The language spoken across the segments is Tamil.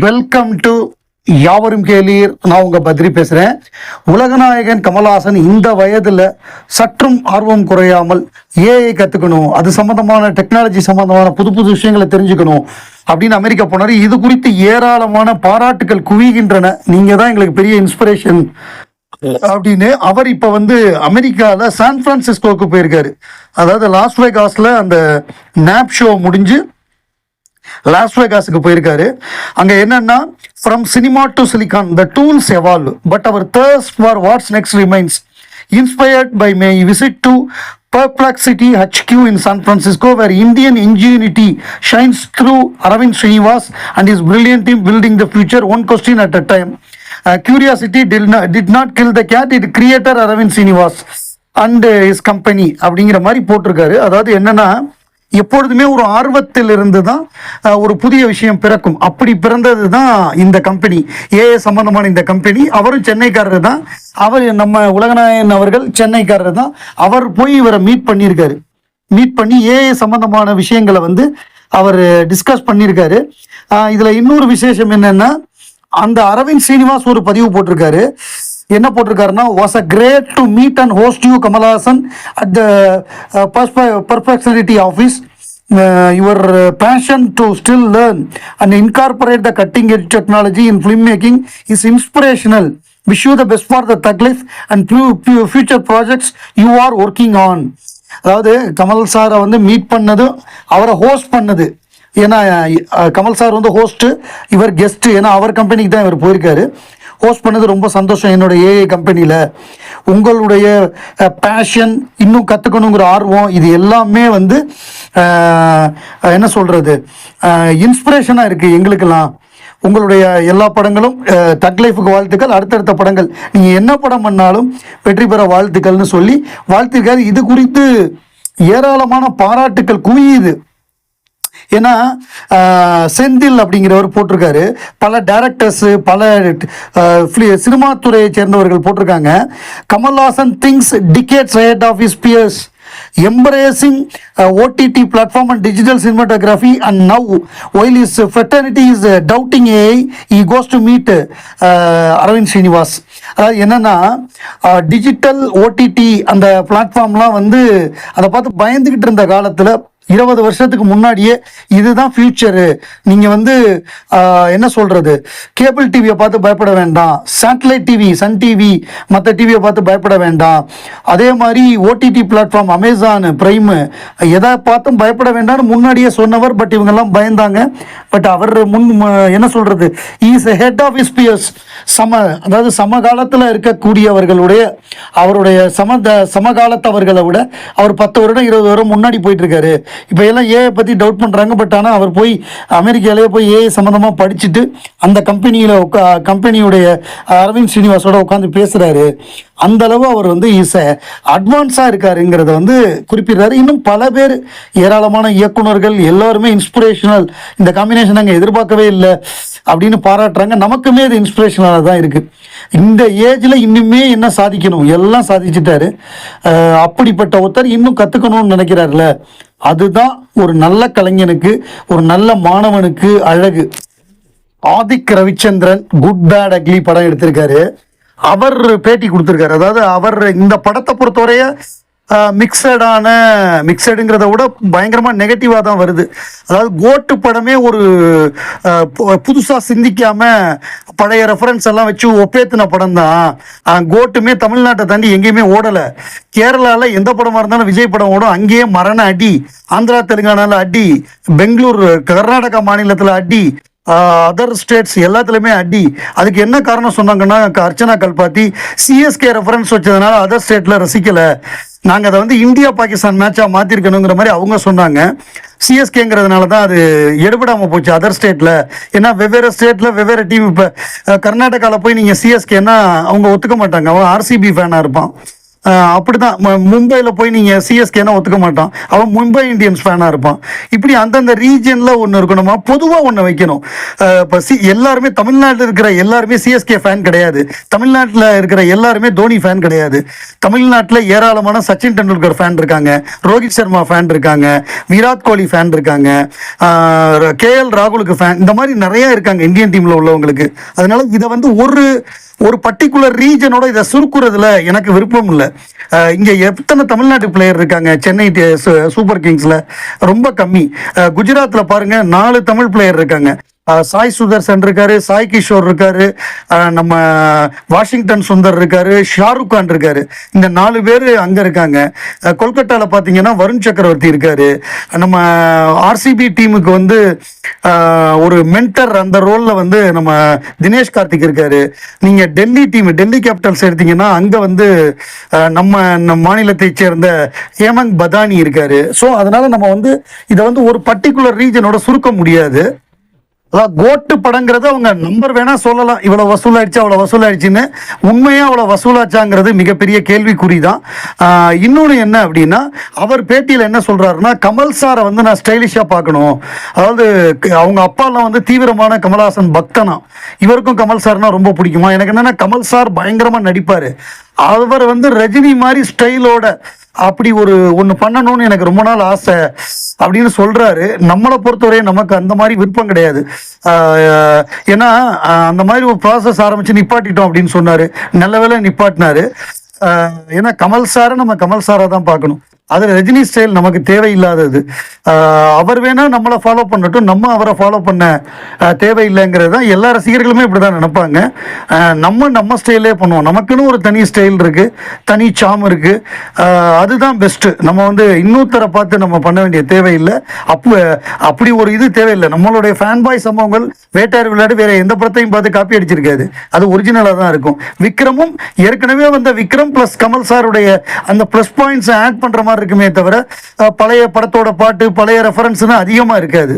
வெல்கம் டு யாவரும் கேளீர். நான் உங்க பத்ரி பேசுறேன். உலகநாயகன் கமல்ஹாசன் இந்த வயதுல சற்றும் ஆர்வம் குறையாமல் ஏஐ கத்துக்கணும். அது சம்பந்தமான டெக்னாலஜி சம்பந்தமான புது புது விஷயங்களை தெரிஞ்சுக்கணும். அப்படின்னு அமெரிக்கா போனாரு. இது குறித்து ஏராளமான பாராட்டுகள் குவிகின்றன. நீங்க தான் எங்களுக்கு பெரிய இன்ஸ்பிரேஷன் அப்படின்னு அவர் இப்ப வந்து அமெரிக்கால சான் ஃப்ரான்சிஸ்கோவுக்கு போயிருக்காரு. அதாவது லாஸ் வேகாஸ்ல அந்த நாப் ஷோ முடிஞ்சு லாஸ் வேகாஸுக்கு போயிருக்காரு அங்கே என்னன்னா from cinema to silicon the tools evolve but our thirst for what's next remains inspired by my visit to Perplexity HQ in San Francisco where Indian ingenuity shines through Aravind Srinivas and is brilliant team building the future one question at a time curiosity till did not kill the cat it creator Aravind Srinivas and is company அப்படிங்கிற மாதிரி போட்டிருக்காரு அதாவது என்னன்னா எப்பொழுதுமே ஒரு ஆர்வத்தில் இருந்து தான் ஒரு புதிய விஷயம் பிறக்கும். அப்படி பிறந்தது தான் இந்த கம்பெனி ஏஏ சம்பந்தமான இந்த கம்பெனி அவரும் சென்னைக்காரர் தான் அவர் நம்ம உலகநாயன் அவர்கள் சென்னைக்காரர் தான் அவர் போய் இவரை மீட் பண்ணியிருக்காரு. மீட் பண்ணி ஏஏ சம்பந்தமான விஷயங்களை வந்து அவர் டிஸ்கஸ் பண்ணியிருக்காரு. இதில் இன்னொரு விசேஷம் என்னென்னா அந்த அரவிந்த் சீனிவாஸ் ஒரு பதிவு போட்டிருக்காரு. என்ன போட்டிருக்காருன்னா was a great to meet and host you Kamal Haasan at the Perplexity office your passion to still learn and incorporate the cutting edge technology in film making is inspirational wish you the best for the Thug Life and future projects you are working on அதாவது கமல் சாரை வந்து மீட் பண்ணது அவரை ஹோஸ்ட் பண்ணது. ஏன்னா கமல் சார் வந்து ஹோஸ்ட்டு இவர் கெஸ்ட்டு ஏன்னா அவர் கம்பெனிக்கு தான் இவர் போயிருக்காரு. ஹோஸ்ட் பண்ணது ரொம்ப சந்தோஷம் என்னோட ஏஐ கம்பெனியில். உங்களுடைய பேஷன் இன்னும் கற்றுக்கணுங்கிற ஆர்வம் இது எல்லாமே வந்து என்ன சொல்கிறது இன்ஸ்பிரேஷனாக இருக்குது எங்களுக்கெல்லாம். உங்களுடைய எல்லா படங்களும் தக் லைஃபுக்கு வாழ்த்துக்கள் அடுத்தடுத்த படங்கள். நீங்கள் என்ன படம் பண்ணாலும் வெற்றி பெற வாழ்த்துக்கள்னு சொல்லி வாழ்த்துக்கள் இது குறித்து ஏராளமான பாராட்டுக்கள் குவியுது. ஏன்னா செந்தில் அப்படிங்கிறவர் போட்டிருக்காரு. பல டேரக்டர்ஸு பல ஆஹ், சினிமா துறையை சேர்ந்தவர்கள் போட்டிருக்காங்க. Kamal Haasan things decades head of is peers embracing OTT platform and digital cinematography and now while is fraternity is doubting uh, he goes to meet Aravind Srinivas அதாவது என்னென்னா டிஜிட்டல் ஓடிடி அந்த பிளாட்ஃபார்ம்லாம் வந்து அதை பார்த்து பயந்துக்கிட்டு இருந்த காலத்தில் இருபது வருஷத்துக்கு முன்னாடியே இதுதான் ஃபியூச்சரு நீங்கள் வந்து என்ன சொல்கிறது கேபிள் டிவியை பார்த்து பயப்பட வேண்டாம். சேட்டலைட் டிவி சன் டிவி மற்ற டிவியை பார்த்து பயப்பட வேண்டாம். அதே மாதிரி ஓடிடி பிளாட்ஃபார்ம் அமேசான் ப்ரைமு எதை பார்த்தும் பயப்பட வேண்டாம்னு முன்னாடியே சொன்னவர் பட் இவங்கெல்லாம் பயந்தாங்க. பட் அவர் முன் என்ன சொல்கிறது இஸ் ஹெட் ஆஃப் இஸ்பியர்ஸ் சம அதாவது சமகாலத்தில் இருக்கக்கூடியவர்களுடைய அவருடைய சம சமகாலத்தவர்களை விட அவர் பத்து வருடம் இருபது வருடம் முன்னாடி போயிட்டு இருக்காரு. இப்போ எல்லாம் ஏஐ பற்றி டவுட் பண்ணுறாங்க பட் ஆனால் அவர் போய் அமெரிக்காவிலேயே போய் ஏஐ சம்மந்தமாக படிச்சுட்டு அந்த கம்பெனியில் உட்கா கம்பெனியுடைய அரவிந்த் ஸ்ரீனிவாசோட உட்காந்து பேசுகிறாரு அந்தளவு அவர் வந்து இஸ் அட்வான்ஸாக இருக்காருங்கிறத வந்து குறிப்பிடுறாரு. இன்னும் பல பேர் ஏராளமான இயக்குனர்கள் எல்லாருமே இன்ஸ்பிரேஷனல் இந்த காம்பினேஷன் நாங்கள் எதிர்பார்க்கவே இல்லை அப்படின்னு பாராட்டுறாங்க. நமக்குமே இது இன்ஸ்பிரேஷனாக தான் இருக்குது இந்த ஏஜில் இன்னுமே என்ன சாதிக்கணும்? எல்லாம் சாதிச்சிட்டாரு. அப்படிப்பட்ட ஒருத்தர் இன்னும் கற்றுக்கணும்னு நினைக்கிறாருல அதுதான் ஒரு நல்ல கலைஞனுக்கு ஒரு நல்ல மாணவனுக்கு அழகு. Adhik Ravichandran good bad ugly படம் எடுத்திருக்காரு. அவர் பேட்டி கொடுத்துருக்காரு. அதாவது அவர் இந்த படத்தை பொறுத்தவரைய மிக்சடான மிக்சடுங்கிறத விட பயங்கரமாக நெகட்டிவாக தான் வருது. அதாவது கோட்டு படமே ஒரு புதுசாக சிந்திக்காம பழைய ரெஃபரன்ஸ் எல்லாம் வச்சு ஒப்பேத்தின படம் தான் கோட்டுமே தமிழ்நாட்டை தாண்டி எங்கேயுமே ஓடலை. கேரளாவில் எந்த படமாக இருந்தாலும் விஜய் படம் ஓடும். அங்கேயே மரண அடி ஆந்திரா தெலுங்கானால அடி பெங்களூர் கர்நாடகா மாநிலத்தில் அடி அதர் ஸ்டேட்ஸ் எல்லாத்துலேயுமே அடி. அதுக்கு என்ன காரணம் சொன்னாங்கன்னா க- அர்ச்சனா கல்பாத்தி சிஎஸ்கே ரெஃபரன்ஸ் வச்சதுனால அதர் ஸ்டேட்டில் ரசிக்கலை. நாங்கள் அதை வந்து இந்தியா பாகிஸ்தான் மேட்சாக மாற்றிருக்கணுங்கிற மாதிரி அவங்க சொன்னாங்க. சிஎஸ்கேங்கிறதுனால தான் அது எடுபடாமல் போச்சு அதர் ஸ்டேட்டில் ஏன்னா வெவ்வேறு ஸ்டேட்டில் வெவ்வேறு டீம் இப்போ கர்நாடகாவில் போய் நீங்கள் சிஎஸ்கேன்னா அவங்க ஒத்துக்க மாட்டாங்க. அவன் ஆர்சிபி ஃபேனாக இருப்பான். அப்படிதான் மும்பையில் போய் நீங்கள் சிஎஸ்கேனா ஒத்துக்க மாட்டான். அவன் மும்பை இந்தியன்ஸ் ஃபேனாக இருப்பான். இப்படி அந்தந்த ரீஜனில் ஒன்று இருக்கணுமா? பொதுவாக ஒன்று வைக்கணும். இப்போ சி எல்லாருமே தமிழ்நாட்டில் இருக்கிற எல்லாருமே சிஎஸ்கே ஃபேன் கிடையாது. தமிழ்நாட்டில் இருக்கிற எல்லாருமே தோனி ஃபேன் கிடையாது. தமிழ்நாட்டில் ஏராளமான சச்சின் டெண்டுல்கர் ஃபேன் இருக்காங்க. ரோஹித் சர்மா ஃபேன் இருக்காங்க. விராட் கோலி ஃபேன் இருக்காங்க. கே எல் ராகுலுக்கு ஃபேன் இந்த மாதிரி நிறையா இருக்காங்க இந்தியன் டீமில் உள்ளவங்களுக்கு. அதனால இதை வந்து ஒரு ஒரு பர்டிகுலர் ரீஜனோட இதை சுருக்குறதுல எனக்கு விருப்பம் இல்லை. இங்க எத்தனை தமிழ்நாட்டு பிளேயர் இருக்காங்க? சென்னை சூப்பர் கிங்ஸ்ல ரொம்ப கம்மி. அஹ் குஜராத்ல பாருங்க நாலு தமிழ் பிளேயர் இருக்காங்க. சாய் சுதர்சன் இருக்காரு சாய் கிஷோர் இருக்காரு நம்ம வாஷிங்டன் சுந்தர் இருக்காரு ஷாருக் கான் இருக்காரு. இந்த நாலு பேர் அங்க இருக்காங்க. கொல்கட்டாவில் பார்த்தீங்கன்னா வருண் சக்கரவர்த்தி இருக்காரு. நம்ம ஆர்சிபி டீமுக்கு வந்து ஒரு மென்டர் அந்த ரோலில் வந்து நம்ம தினேஷ் கார்த்திக் இருக்காரு. நீங்க டெல்லி டீம் டெல்லி கேபிட்டல்ஸ் எடுத்தீங்கன்னா அங்க வந்து நம்ம நம்ம மாநிலத்தை சேர்ந்த ஹேமந்த் பதானி இருக்காரு. ஸோ அதனால நம்ம வந்து இதை வந்து ஒரு பர்டிகுலர் ரீஜனோட சுருக்க முடியாது. அதான் கோட்டு படங்கிறது அவங்க நம்பர் வேணா சொல்லலாம். இவ்வளவு வசூலாயிடுச்சு அவ்வளவு வசூலாயிடுச்சுன்னு உண்மையா அவ்வளவு வசூலாச்சாங்கிறது மிகப்பெரிய கேள்விக்குறி தான் இன்னொன்று இன்னொன்னு என்ன அப்படின்னா அவர் பேட்டியில் என்ன சொல்றாருன்னா கமல் சாரை வந்து நான் ஸ்டைலிஷா பார்க்கணும். அதாவது அவங்க அப்பாலாம் வந்து தீவிரமான கமல்ஹாசன் பக்தனா? இவருக்கும் கமல் சார்னா ரொம்ப பிடிக்குமா? எனக்கு என்னன்னா கமல் சார் பயங்கரமா நடிப்பாரு. அவர் வந்து ரஜினி மாதிரி ஸ்டைலோட அப்படி ஒரு ஒன்று பண்ணணும்னு எனக்கு ரொம்ப நாள் ஆசை அப்படின்னு சொல்கிறாரு நம்மளை பொறுத்தவரையும் நமக்கு அந்த மாதிரி விருப்பம் கிடையாது. ஏன்னா அந்த மாதிரி ஒரு ப்ராசஸ் ஆரம்பித்து நிப்பாட்டிட்டோம் அப்படின்னு சொன்னார். நல்ல வேளை நிப்பாட்டினாரு. ஏன்னா கமல் சாரை நம்ம கமல் சாரை தான் பார்க்கணும். அது ரஜினி ஸ்டைல் நமக்கு தேவையில்லாதது. அவர் வேணால் நம்மளை ஃபாலோ பண்ணட்டும் நம்ம அவரை ஃபாலோ பண்ண தேவையில்லைங்கிறது தான் எல்லா ரசிகர்களுமே இப்படி தான் நினைப்பாங்க நம்ம நம்ம ஸ்டைலே பண்ணுவோம். நமக்குன்னு ஒரு தனி ஸ்டைல் இருக்குது தனி சாம் இருக்குது அதுதான் பெஸ்ட்டு நம்ம வந்து இன்னொருத்தரை பார்த்து நம்ம பண்ண வேண்டிய தேவையில்லை. அப்போ அப்படி ஒரு இது தேவையில்லை. நம்மளுடைய ஃபேன் பாய் சம்பவங்கள் வேட்டையார் விளையாடு வேற எந்த படத்தையும் பார்த்து காப்பி அடிச்சிருக்காது. அது ஒரிஜினலாக தான் இருக்கும். விக்ரமும் ஏற்கனவே வந்த விக்ரம் ப்ளஸ் கமல் சாருடைய அந்த ப்ளஸ் பாயிண்ட்ஸை ஆட் பண்ணுற மாதிரி இருக்குமே தவிர பழைய படத்தோட பாட்டு பழைய ரெஃபரன்ஸ்னு அதிகமாக இருக்காது.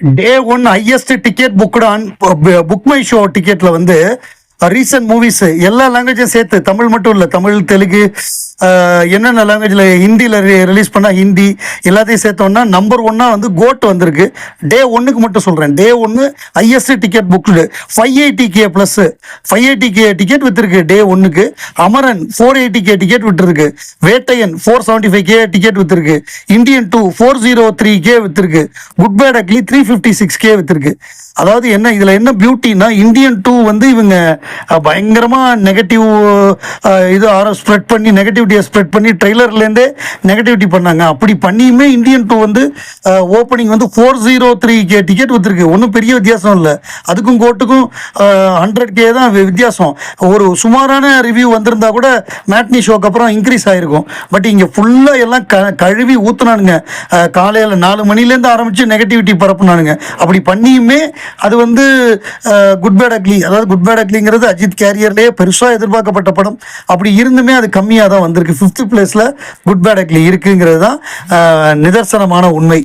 Day one highest ticket booked book my show டிக்கெட்டில் வந்து ரீசன்ட் மூவிஸ் எல்லா லாங்குவேஜும் சேர்த்து தமிழ் மட்டும் இல்லை தமிழ் தெலுங்கு என்னென்ன லாங்குவேஜில் ஹிந்தியில் ரிலீஸ் பண்ணால் ஹிந்தி எல்லாத்தையும் சேர்த்தோம்னா நம்பர் ஒன்னாக வந்து கோட் வந்திருக்கு. டே ஒன்றுக்கு மட்டும் சொல்கிறேன் டே ஒன்று ISC ticket booked five eighty K plus five eighty K ticket விற்றுருக்கு day ஒன்றுக்கு Amaran four eighty K ticket விட்டுருக்கு Vettaiyan four seventy five K ticket விற்றுருக்கு Indian two four zero three K விற்றுருக்கு good bad ugly three fifty six K விற்றுருக்கு அதாவது என்ன இதில் என்ன பியூட்டின்னா இந்தியன் டூ வந்து இவங்க பயங்கரமாக நெகட்டிவ் இது ஆரோ ஸ்ப்ரெட் பண்ணி நெகட்டிவிட்டியை ஸ்ப்ரெட் பண்ணி ட்ரெய்லர்லேருந்தே நெகட்டிவிட்டி பண்ணாங்க. அப்படி பண்ணியுமே இந்தியன் டூ வந்து ஓப்பனிங் வந்து four zero three K ticket விற்றுருக்கு ஒன்றும் பெரிய வித்தியாசம் இல்லை. அதுக்கும் கோட்டுக்கும் ஹண்ட்ரட் கே தான் வித்தியாசம். ஒரு சுமாரான ரிவ்யூ வந்திருந்தா கூட மேட்னி ஷோக்கு அப்புறம் இன்க்ரீஸ் ஆகிருக்கும் பட் இங்கே ஃபுல்லாக எல்லாம் க கழுவி ஊற்றுனானுங்க காலையில் நாலு மணிலேருந்து ஆரம்பித்து நெகட்டிவிட்டி பரப்புனானுங்க. அப்படி பண்ணியுமே அது வந்து குட் பேட் அக்லி அதாவது குட் பேட் அக்லிங்கிறது அஜித் கேரியர்லேயே பெருசாக எதிர்பார்க்கப்பட்ட படம். அப்படி இருந்துமே அது கம்மியாக தான் வந்திருக்கு ஃபிஃப்த் பிளேஸில் குட் பேட் அக்லி இருக்குங்கிறது தான் நிதர்சனமான உண்மை.